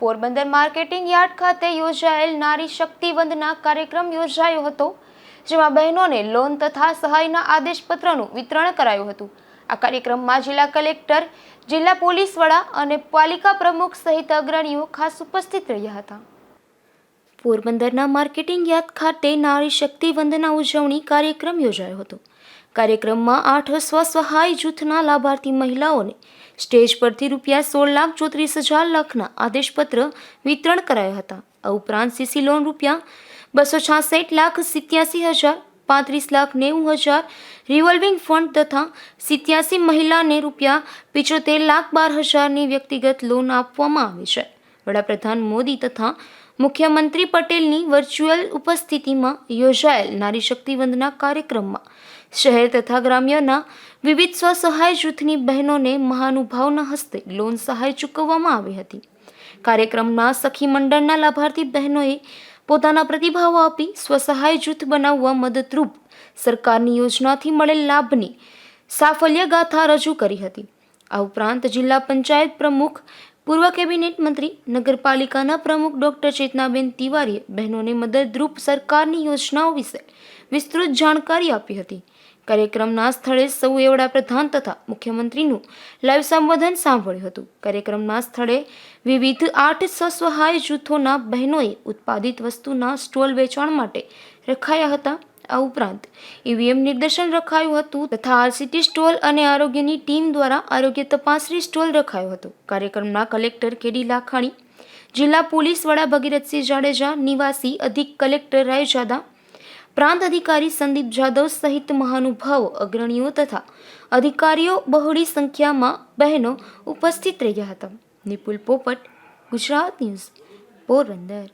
Porbandar marketing yard ખાતે યોજાયેલ નારી શક્તિ વંદના કાર્યક્રમ યોજાયો હતો, જેમાં બહેનોને લોન તથા સહાયના આદેશપત્રનું વિતરણ કરાયું હતું. આ કાર્યક્રમમાં જિલ્લા કલેક્ટર, જિલ્લા પોલીસ વડા અને પાલિકા પ્રમુખ સહિત અગ્રણીઓ ખાસ ઉપસ્થિત રહ્યા હતા. પોરબંદરના માર્કેટિંગ યાર્ડ ખાતે નારી શક્તિ વંદના ઉજવણી કાર્યક્રમ યોજાયો હતો. કાર્યક્રમમાં આઠ સ્વસહાય જૂથના લાભાર્થી મહિલાઓને સ્ટેજ પરથી રૂપિયા સોળ લાખ ચોત્રીસ હજાર લાખના આદેશપત્ર વિતરણ કરાયા હતા. આ ઉપરાંત સીસી લોન રૂપિયા બસો છાસઠ લાખ સિત્યાસી હજાર, પાંત્રીસ લાખ નેવું હજાર રિવોલ્વિંગ ફંડ તથા સિત્યાસી મહિલાને રૂપિયા પિચોતેર લાખ બાર હજારની વ્યક્તિગત લોન આપવામાં આવી છે. વડાપ્રધાન મોદી તથા મુખ્યમંત્રી પટેલની વર્ચ્યુઅલ ઉપસ્થિતિમાં યોજાયેલ નારી શક્તિ વંદના કાર્યક્રમમાં શહેર તથા ગ્રામ્યના વિવિધ સ્વસહાય જૂથની બહેનોને મહાનુભાવના હસ્તે લોન સહાય ચૂકવવામાં આવી હતી. કાર્યક્રમમાં સખી મંડળના લાભાર્થી બહેનોએ પોતાના પ્રતિભાવો આપી સ્વસહાય જૂથ બનાવવા મદદરૂપ સરકારની યોજનાથી મળેલ લાભની સાફલ્ય ગાથા રજૂ કરી હતી. આ ઉપરાંત જિલ્લા પંચાયત પ્રમુખ પૂર્વ કેબિનેટ મંત્રી, નગરપાલિકાના પ્રમુખ ડોક્ટર ચેતનાબેન તિવારીએ બહેનોને મદદરૂપ સરકારની યોજનાઓ વિશે વિસ્તૃત જાણકારી આપી હતી. કાર્યક્રમના સ્થળે સૌએ વડાપ્રધાન તથા મુખ્યમંત્રીનું લાઈવ સંબોધન સાંભળ્યું હતું. કાર્યક્રમના સ્થળે વિવિધ આઠ સ્વસહાય જૂથોના બહેનોએ ઉત્પાદિત વસ્તુના સ્ટોલ વેચાણ માટે રખાયા હતા. આ ઉપરાંત ઈવીએમ નિદર્શન રખાયું હતું તથા આરસીટી સ્ટોલ અને આરોગ્યની ટીમ દ્વારા આરોગ્ય તપાસની સ્ટોલ રખાયો હતો. કાર્યક્રમના કલેક્ટર કેડી લાખાણી, જિલ્લા પોલીસ વડા ભગીરથસિંહ જાડેજા, નિવાસી અધિક કલેક્ટર રાયજાદા, પ્રાંત અધિકારી સંદીપ જાદવ સહિત મહાનુભાવો, અગ્રણીઓ તથા અધિકારીઓ બહોળી સંખ્યામાં બહેનો ઉપસ્થિત રહ્યા હતા. નિપુલ પોપટ, ગુજરાત ન્યૂઝ, પોરબંદર.